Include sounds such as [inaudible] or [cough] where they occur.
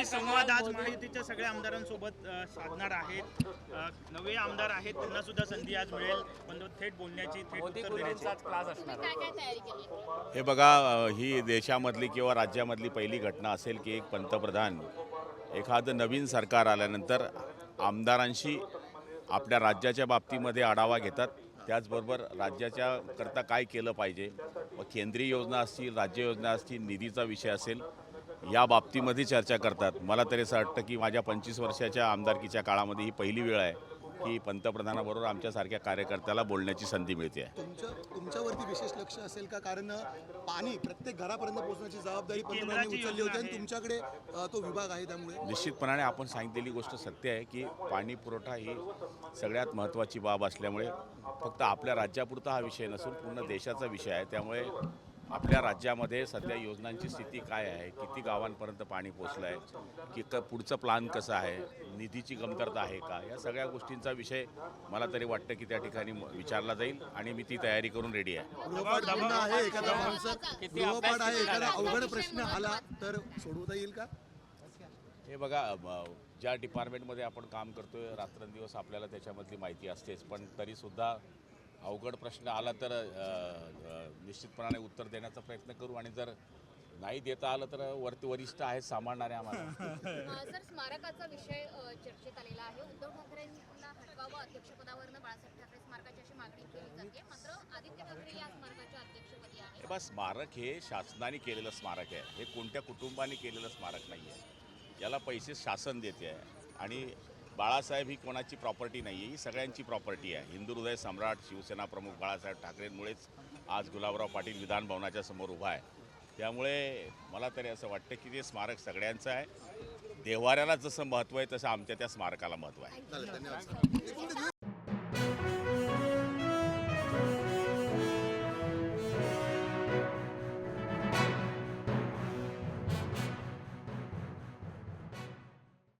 मी संवाद आज महायुतीच्या सगळ्या आमदारांसोबत साधणार आहेत. नवे आमदार आहेत त्यांना सुद्धा संधी आज मिळेल. पण थेट बोलण्याची थेट उत्तर देण्याची. क्लास असणार? हे बघा ही देशामधली किंवा राज्यामधली पहिली घटना असेल की एक पंतप्रधान एखादं नवीन सरकार आल्यानंतर आमदारांशी आपल्या राज्याच्या बाबतीमध्ये आढावा घेतात. त्याचबरोबर राज्याच्या करता काय केलं पाहिजे? व केंद्रीय योजना असतील राज्य योजना असतील निधीचा विषय असेल या बाबतीमध्ये चर्चा करतात. मला तरी असं वाटतं की माझ्या पंचवीस वर्षाच्या आमदारकीच्या काळामध्ये ही पहिली वेळ आहे की पंतप्रधानाबरोबर आमच्यासारख्या कार्यकर्त्याला बोलण्याची संधी मिळते. आहे तुमच्या तुमच्यावरती विशेष लक्ष असेल का? कारण पाणी प्रत्येक घरापर्यंत पोहोचण्याची जबाबदारी पंतप्रधानांनी उचलली होती आणि. तुमच्याकडे तो विभाग आहे त्यामुळे. निश्चितपणाने आपण सांगितलेली गोष्ट सत्य आहे की पाणी पुरवठा ही सगळ्यात महत्त्वाची बाब असल्यामुळे फक्त आपल्या राज्यापुरता हा विषय नसून पूर्ण देशाचा विषय आहे. त्यामुळे आपल्या राज्यामध्ये सध्या योजनांची स्थिती काय आहे? किती गावांपर्यंत पाणी पोचलं आहे की क पुढचं प्लान कसं आहे? निधीची कमतरता आहे का? या सगळ्या गोष्टींचा विषय मला तरी वाटतं की त्या ठिकाणी विचारला जाईल आणि मी ती तयारी करून रेडी आहे. आहे एखादा गृहपाठ आहे? अवघड प्रश्न आला तर सोडवता येईल का? हे बघा ज्या डिपार्टमेंटमध्ये आपण काम करतोय रात्रंदिवस आपल्याला त्याच्यामधली माहिती असतेच. पण तरीसुद्धा अवघड प्रश्न आला तर निश्चितपणाने उत्तर देण्याचा प्रयत्न करू आणि जर नाही देता आलं तर वरती वरिष्ठ आहेत सांभाळणारे आम्हाला. [laughs] सर स्मारकाचा विषय चर्चेत आलेला आहे. उद्धव ठाकरेंनी पुन्हा हटवावं अध्यक्षपदावरनं बाळासाहेब ठाकरे स्मारकाची अशी मागणी केली जाते. मात्र आदित्य ठाकरे या स्मारकाच्या अध्यक्षपदी आहे हे बा स्मारक हे शासनाने केलेलं स्मारक आहे. हे कोणत्या कुटुंबाने केलेलं स्मारक नाही आहे याला पैसे शासन देते आहे आणि बाळासाहेब ही कोणाची प्रॉपर्टी नाही आहे ही सगळ्यांची प्रॉपर्टी आहे. हिंदू हृदय सम्राट शिवसेना प्रमुख बाळासाहेब ठाकरेंमुळेच आज गुलाबराव पाटील विधान भवनाच्या समोर उभा आहे. त्यामुळे मला तरी असं वाटतं की ते स्मारक सगळ्यांचं आहे. देवाऱ्याला जसं महत्त्व आहे तसं आमच्या त्या स्मारकाला महत्त्व आहे.